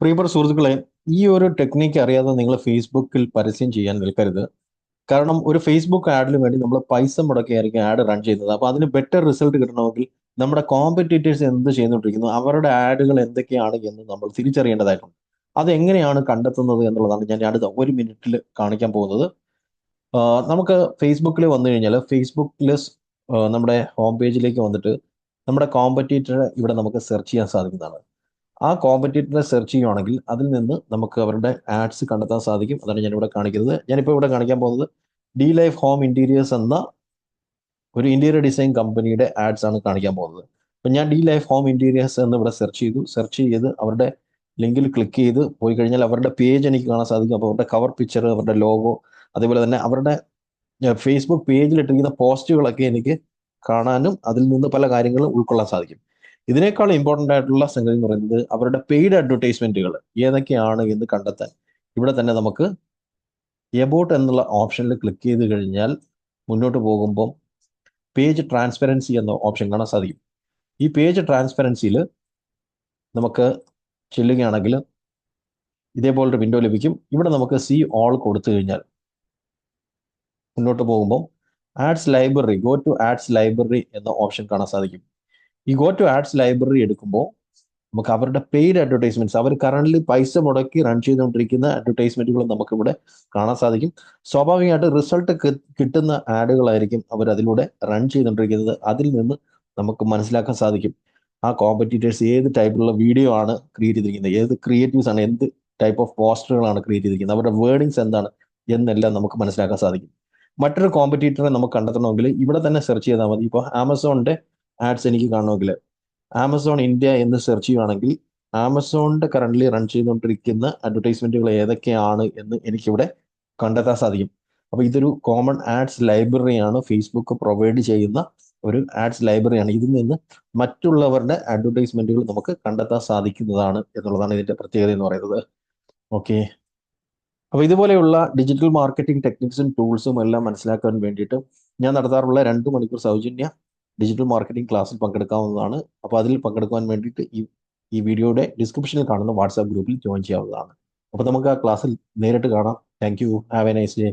പ്രിയപ്പെട്ട സുഹൃത്തുക്കളെ ഈ ഒരു ടെക്നിക്ക് അറിയാതെ നിങ്ങൾ ഫേസ്ബുക്കിൽ പരസ്യം ചെയ്യാൻ നിൽക്കരുത്. കാരണം ഒരു ഫേസ്ബുക്ക് ആഡിന് വേണ്ടി നമ്മൾ പൈസ മുടക്കിയായിരിക്കും ആഡ് റൺ ചെയ്യുന്നത്. അപ്പോൾ അതിന് ബെറ്റർ റിസൾട്ട് കിട്ടണമെങ്കിൽ നമ്മുടെ കോമ്പറ്റീറ്റേഴ്സ് എന്ത് ചെയ്തുകൊണ്ടിരിക്കുന്നു അവരുടെ ആഡുകൾ എന്തൊക്കെയാണ് എന്ന് നമ്മൾ തിരിച്ചറിയേണ്ടതായിട്ടുണ്ട്. അത് എങ്ങനെയാണ് കണ്ടെത്തുന്നത് എന്നുള്ളതാണ് ഞാൻ അടുത്ത ഒരു മിനിറ്റിൽ കാണിക്കാൻ പോകുന്നത്. നമുക്ക് ഫേസ്ബുക്കിൽ വന്നു കഴിഞ്ഞാൽ ഫേസ്ബുക്കിൽ നമ്മുടെ ഹോം പേജിലേക്ക് വന്നിട്ട് നമ്മുടെ കോമ്പറ്റീറ്ററെ ഇവിടെ നമുക്ക് സെർച്ച് ചെയ്യാൻ സാധിക്കുന്നതാണ്. ആ കോമ്പറ്റീറ്ററിനെ സെർച്ച് ചെയ്യുവാണെങ്കിൽ അതിൽ നിന്ന് നമുക്ക് അവരുടെ ആഡ്സ് കണ്ടെത്താൻ സാധിക്കും. അതാണ് ഞാൻ ഇവിടെ കാണിക്കുന്നത്. ഞാനിപ്പോൾ ഇവിടെ കാണിക്കാൻ പോകുന്നത് ഡി ലൈഫ് ഹോം ഇന്റീരിയേഴ്സ് എന്ന ഒരു ഇന്റീരിയർ ഡിസൈൻ കമ്പനിയുടെ ആഡ്സ് ആണ് കാണിക്കാൻ പോകുന്നത്. അപ്പം ഞാൻ ഡി ലൈഫ് ഹോം ഇന്റീരിയേഴ്സ് എന്ന് ഇവിടെ സെർച്ച് ചെയ്തു. സെർച്ച് ചെയ്ത് അവരുടെ ലിങ്കിൽ ക്ലിക്ക് ചെയ്ത് പോയി കഴിഞ്ഞാൽ അവരുടെ പേജ് എനിക്ക് കാണാൻ സാധിക്കും. അപ്പോൾ അവരുടെ കവർ പിക്ചർ അവരുടെ ലോഗോ അതേപോലെ തന്നെ അവരുടെ ഫേസ്ബുക്ക് പേജിൽ ഇട്ടിരിക്കുന്ന പോസ്റ്റുകളൊക്കെ എനിക്ക് കാണാനും അതിൽ നിന്ന് പല കാര്യങ്ങളും ഉൾക്കൊള്ളാൻ സാധിക്കും. ഇതിനേക്കാൾ ഇമ്പോർട്ടന്റ് ആയിട്ടുള്ള സംഗതി എന്ന് പറയുന്നത് അവരുടെ പെയ്ഡ് അഡ്വർടൈസ്മെന്റുകൾ ഏതൊക്കെയാണ് എന്ന് കണ്ടെത്താൻ. ഇവിടെ തന്നെ നമുക്ക് എബോട്ട് എന്നുള്ള ഓപ്ഷനിൽ ക്ലിക്ക് ചെയ്ത് കഴിഞ്ഞാൽ മുന്നോട്ട് പോകുമ്പം പേജ് ട്രാൻസ്പെറൻസി എന്ന ഓപ്ഷൻ കാണാൻ സാധിക്കും. ഈ പേജ് ട്രാൻസ്പെറൻസിയിൽ നമുക്ക് ചെല്ലുകയാണെങ്കിൽ ഇതേപോലൊരു വിൻഡോ ലഭിക്കും. ഇവിടെ നമുക്ക് സി ഓൾ കൊടുത്തു കഴിഞ്ഞാൽ മുന്നോട്ട് പോകുമ്പോൾ ads library go to ads library എന്ന ഓപ്ഷൻ കാണാൻ സാധിക്കും. ഈ ഗോ ടു ആഡ്സ് ലൈബ്രറി എടുക്കുമ്പോൾ നമുക്ക് അവരുടെ പെയ്ഡ് അഡ്വർടൈസ്മെന്റ്സ് അവർ കറണ്ട്ലി പൈസ മുടക്കി റൺ ചെയ്തുകൊണ്ടിരിക്കുന്ന അഡ്വർടൈസ്മെന്റുകൾ നമുക്ക് ഇവിടെ കാണാൻ സാധിക്കും. സ്വാഭാവികമായിട്ട് റിസൾട്ട് കിട്ടുന്ന ആഡുകളായിരിക്കും അവർ അതിലൂടെ റൺ ചെയ്തുകൊണ്ടിരിക്കുന്നത്. അതിൽ നിന്ന് നമുക്ക് മനസ്സിലാക്കാൻ സാധിക്കും. ആ കോമ്പറ്റീറ്റേഴ്സ് ഏത് ടൈപ്പിലുള്ള വീഡിയോ ആണ് ക്രിയേറ്റ് ചെയ്തിരിക്കുന്നത്? ഏത് ക്രിയേറ്റീവ്സ് ആണ്? എന്ത് ടൈപ്പ് ഓഫ് പോസ്റ്ററുകളാണ് ക്രിയേറ്റ് ചെയ്തിരിക്കുന്നത്? അവരുടെ വേർഡിങ്സ് എന്താണ്? എന്നെല്ലാം നമുക്ക് മനസ്സിലാക്കാൻ സാധിക്കും. മറ്റൊരു കോമ്പറ്റീറ്ററെ നമുക്ക് കണ്ടെത്തണമെങ്കിൽ ഇവിടെ തന്നെ സെർച്ച് ചെയ്താൽ മതി. ഇപ്പോൾ ആമസോണിന്റെ ആഡ്സ് എനിക്ക് കാണണമെങ്കിൽ. ആമസോൺ ഇന്ത്യ എന്ന് സെർച്ച് ചെയ്യുവാണെങ്കിൽ ആമസോണിന്റെ കറന്റ് റൺ ചെയ്തുകൊണ്ടിരിക്കുന്ന അഡ്വർടൈസ്മെന്റുകൾ ഏതൊക്കെയാണ് എന്ന് എനിക്കിവിടെ കണ്ടെത്താൻ സാധിക്കും. അപ്പോൾ ഇതൊരു കോമൺ ആഡ്സ് ലൈബ്രറിയാണ് ഫേസ്ബുക്ക് പ്രൊവൈഡ് ചെയ്യുന്ന ഒരു ആഡ്സ് ലൈബ്രറിയാണ് ഇതിൽ നിന്ന് മറ്റുള്ളവരുടെ അഡ്വർടൈസ്മെന്റുകൾ നമുക്ക് കണ്ടെത്താൻ സാധിക്കുന്നതാണ് എന്നുള്ളതാണ് ഇതിന്റെ പ്രത്യേകത എന്ന് പറയുന്നത്. ഓക്കെ അപ്പോൾ ഇതുപോലെയുള്ള ഡിജിറ്റൽ മാർക്കറ്റിംഗ് ടെക്നിക്സും ടൂൾസും എല്ലാം മനസ്സിലാക്കാൻ വേണ്ടിയിട്ട് ഞാൻ നടത്താറുള്ള രണ്ട് മണിക്കൂർ സൗജന്യ ഡിജിറ്റൽ മാർക്കറ്റിംഗ് ക്ലാസ്സിൽ പങ്കെടുക്കാവുന്നതാണ്. അപ്പോൾ അതിൽ പങ്കെടുക്കാൻ വേണ്ടിയിട്ട് ഈ ഈ വീഡിയോയുടെ ഡിസ്ക്രിപ്ഷനിൽ കാണുന്ന വാട്സാപ്പ് ഗ്രൂപ്പിൽ ജോയിൻ ചെയ്യാവുന്നതാണ്. അപ്പോൾ നമുക്ക് ആ ക്ലാസ്സിൽ നേരിട്ട് കാണാം. Thank you have a nice day